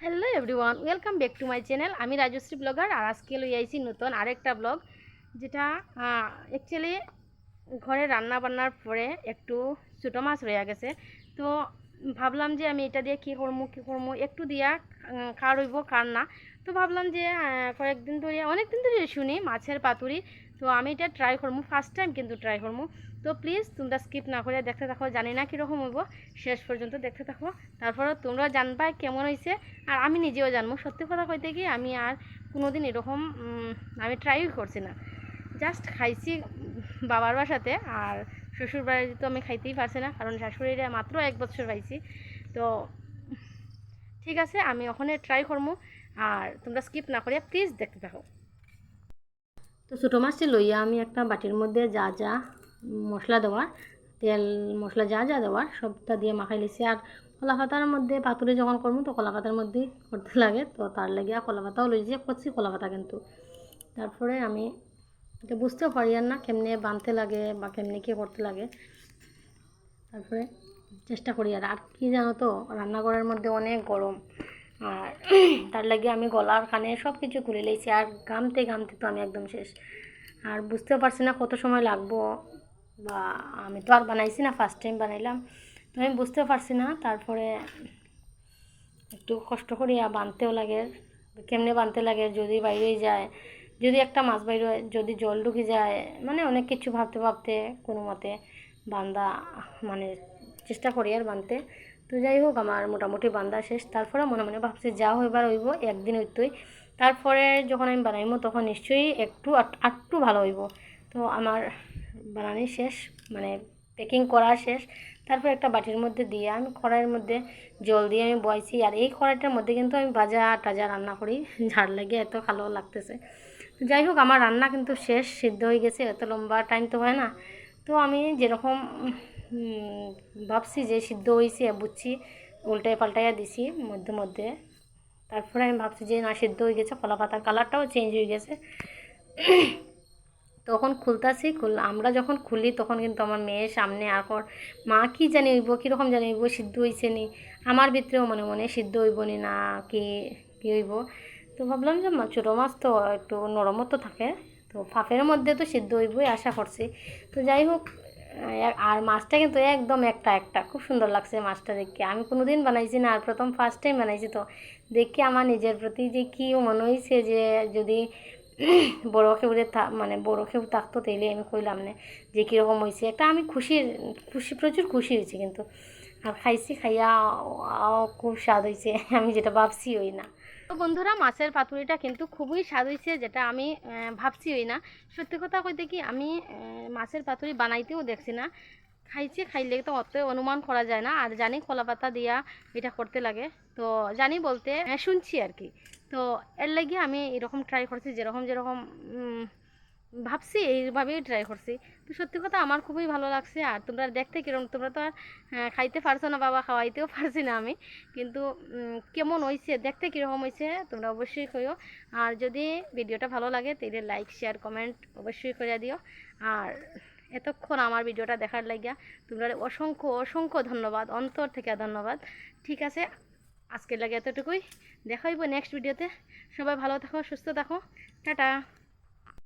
Hello everyone welcome back to my channel আমি Rajshri blogger আর আজকে লই আইছি নতুন আরেকটা ব্লগ, যেটা অ্যাকচুয়ালি ঘরে রান্না বান্নার পরে একটু ছোটো মাছ রয়ে গেছে। তো ভাবলাম যে আমি এটা দিয়ে কী করব কী করব একটু দিয়া কার হইব কার না। তো ভাবলাম যে কয়েকদিন ধরে অনেক দিন ধরে শুনি মাছের পাতুরি। তো আমি এটা ট্রাই করব ফার্স্ট টাইম কিন্তু ট্রাই করব। তো প্লিজ তোমরা স্কিপ না করে দেখতে থাকো, জানি না কীরকম হইব, শেষ পর্যন্ত দেখতে থাকো। তারপরে তোমরা জানবা কেমন হয়েছে আর আমি নিজেও জানব। সত্যি কথা কইতে কি, আমি আর কোনোদিন এরকম আমি ট্রাইও করছি না। জাস্ট খাইছি বাবার বাসাতে, আর শ্বশুর বাড়িতে তো আমি খাইতেই পারছি না, কারণ শাশুড়িরা মাত্র এক বছর পাইছি তো ঠিক আছে, আমি ওখানে ট্রাই করব, আর তোমরা স্কিপ না করে প্লিজ দেখতে থাকো। তো ছোটো মাছটি লইয়া আমি একটা বাটির মধ্যে যা যা মশলা দেওয়ার, তেল, মশলা যা যা দেওয়ার সবটা দিয়ে মাখাই লিছি। আর কলা পাতার মধ্যে পাতুরি যখন করব তো কলা পাতার মধ্যেই করতে লাগে, তো তার লাগিয়া কলা পাতাও লইছি করছি কলা পাতা কিন্তু। তারপরে আমি এটা বুঝতেও পারি আর না কেমনে বানতে লাগে বা কেমনে কী করতে লাগে। তারপরে চেষ্টা করি আর আর কি জানো তো, রান্নাঘরের মধ্যে অনেক গরম। আর তার লাগে আমি গলার কানে সব কিছু খুলে লেছি, আর ঘামতে ঘামতে তো আমি একদম শেষ। আর বুঝতেও পারছি না কত সময় লাগবো, বা আমি তো আর বানাইছি না ফার্স্ট টাইম বানাইলাম। তো আমি বুঝতেও পারছি না, তারপরে একটু কষ্ট করি আর বানতেও লাগে। কেমনে বানতে লাগে, যদি বাইরে যায়, যদি একটা মাছ বাইরে যদি জল ঢুকে যায় মানে অনেক কিছু ভাবতে ভাবতে কোনো মতে বান্দা মানে চেষ্টা করি আর বানতে। তো যাই হোক আমার মোটামুটি বান্দা শেষ। তারপরে মনে মনে ভাবছি, যা হইবার হইব, একদিন হইতই। তারপরে যখন আমি বানাইবো তখন নিশ্চয়ই একটু আট- আটটু ভালো হইব। তো আমার বানানি শেষ মানে প্যাকিং করা শেষ। তারপর একটা বাটির মধ্যে দিয়ে আমি কড়াইয়ের মধ্যে জল দিয়ে আমি বয়েছি আর এই কড়াইটার মধ্যে কিন্তু আমি ভাজা টাজা রান্না করি। ঝাড় লাগে, এত ভালো লাগতেছে। যাই হোক আমার রান্না কিন্তু শেষ, সিদ্ধ হয়ে গেছে। এত লম্বা টাইম তো হয় না। তো আমি যেরকম ভাবছি যে সিদ্ধ হয়েছে বুঝছি উল্টায় পাল্টাইয়া দিছি মধ্যে মধ্যে। তারপরে আমি ভাবছি যে না, সিদ্ধ হয়ে গেছে কলা পাতার কালারটাও চেঞ্জ হয়ে গেছে। তখন খুলতাছি, খুল, আমরা যখন খুলি তখন কিন্তু আমার মেয়ের সামনে আর মা কি জানি হইব, কীরকম জানি হইব, সিদ্ধ হয়েছে নি? আমার ভিতরেও মনে মনে সিদ্ধ হইব নি না, কি, কী হইব? তো ভাবলাম যে ছোটো মাছ তো একটু নরমও তো থাকে, তো ফাফের মধ্যে তো সিদ্ধ হইবই আশা করছি। তো যাই হোক আর মাছটা কিন্তু একদম একটা একটা। খুব সুন্দর লাগছে মাছটা দেখে। আমি কোনো দিন বানাইছি না, আর প্রথম ফার্স্ট টাইম বানাইছি তো। দেখে আমার নিজের প্রতি যে কী মনে হয়েছে যে যদি বড় কেউ মানে বড় কেউ থাকতো তাইলে আমি কইলাম না যে কীরকম হয়েছে একটা আমি খুশি খুশি, প্রচুর খুশি হয়েছি কিন্তু। আর খাইছি, খাইয়া খুব স্বাদ হয়েছে আমি যেটা ভাবছি ওই না। তো বন্ধুরা, মাছের পাতুরিটা কিন্তু খুবই স্বাদ হয়েছে, যেটা আমি ভাবছি ওই না। সত্যি কথা কইতে কি, আমি মাছের পাতুরি বানাইতেও দেখছি না। খাইছি, খাইলে তো অত অনুমান করা যায় না। আর জানি কলা পাতা দিয়া এটা করতে লাগে। তো জানি বলতে শুনছি আর কি। তো এর লাগে আমি এরকম ট্রাই করছি, যেরকম যেরকম ভাবছি এইভাবেই ট্রাই করছি। তো সত্যি কথা আমার খুবই ভালো লাগছে। আর তোমরা দেখতে কীরকম তোমরা তো আর খাইতে পারছ না বাবা, খাওয়াইতেও পারছি না আমি। কিন্তু কেমন হয়েছে দেখতে কীরকম হয়েছে তোমরা অবশ্যই কইও। আর যদি ভিডিওটা ভালো লাগে তাহলে লাইক শেয়ার কমেন্ট অবশ্যই করে দিও। আর এতক্ষণ আমার ভিডিওটা দেখার লাগিয়া তোমরা অসংখ্য অসংখ্য ধন্যবাদ, অন্তর থেকে ধন্যবাদ। ঠিক আছে, আজকের লাগে এতটুকুই। দেখা হইব নেক্সট ভিডিওতে সবাই ভালো থাকো, সুস্থ থাকো। টাটা।